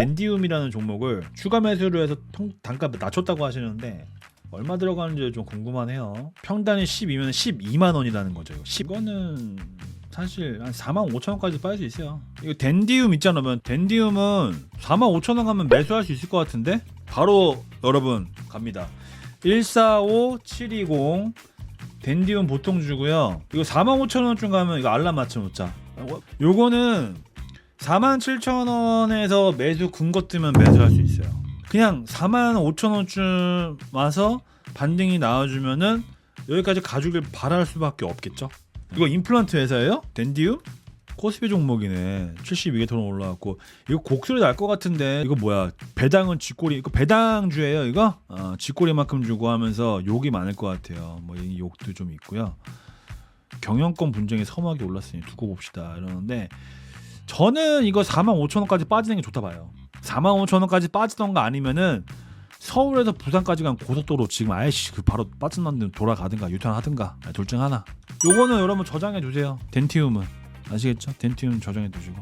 덴디움이라는 종목을 추가 매수를 해서 통- 단가 낮췄다고 하시는데 얼마 들어가는지 좀 궁금하네요. 평단이 10이면 12만 원이라는 거죠. 이거 10. 이거는 사실 한 4만 5천 원까지 빠질 수 있어요. 이거 덴디움 있잖아. 면 덴디움은 4만 5천 원 가면 매수할 수 있을 것 같은데 바로 여러분 갑니다. 145720 덴디움 보통 주고요. 이거 4만 5천 원쯤 가면 이거 알람 맞춰 놓자. 어, 요거는 4만 7천 원에서 매수 근거 뜨면 매수할 수 있어요. 그냥 4만 5천 원쯤 와서 반등이 나와주면은 여기까지 가죽을 바랄 수밖에 없겠죠. 이거 임플란트 회사예요? 덴디움? 코스피 종목이네. 72개 돈 올라왔고 이거 곡소리 날 것 같은데 이거 뭐야? 배당은 쥐꼬리 이거 배당주예요 이거? 어, 쥐꼬리만큼 주고 하면서 욕이 많을 것 같아요. 뭐 이 욕도 좀 있고요. 경영권 분쟁이 서막이 올랐으니 두고 봅시다 이러는데 저는 이거 4만 5천 원까지 빠지는 게 좋다 봐요. 4만 5천 원까지 빠지던가 아니면은 서울에서 부산까지 간 고속도로 지금 아이씨 그 바로 빠져나는데 돌아가든가 유턴하든가 둘 중 하나. 요거는 여러분 저장해 두세요. 덴티움은 아시겠죠? 덴티움 저장해 두시고.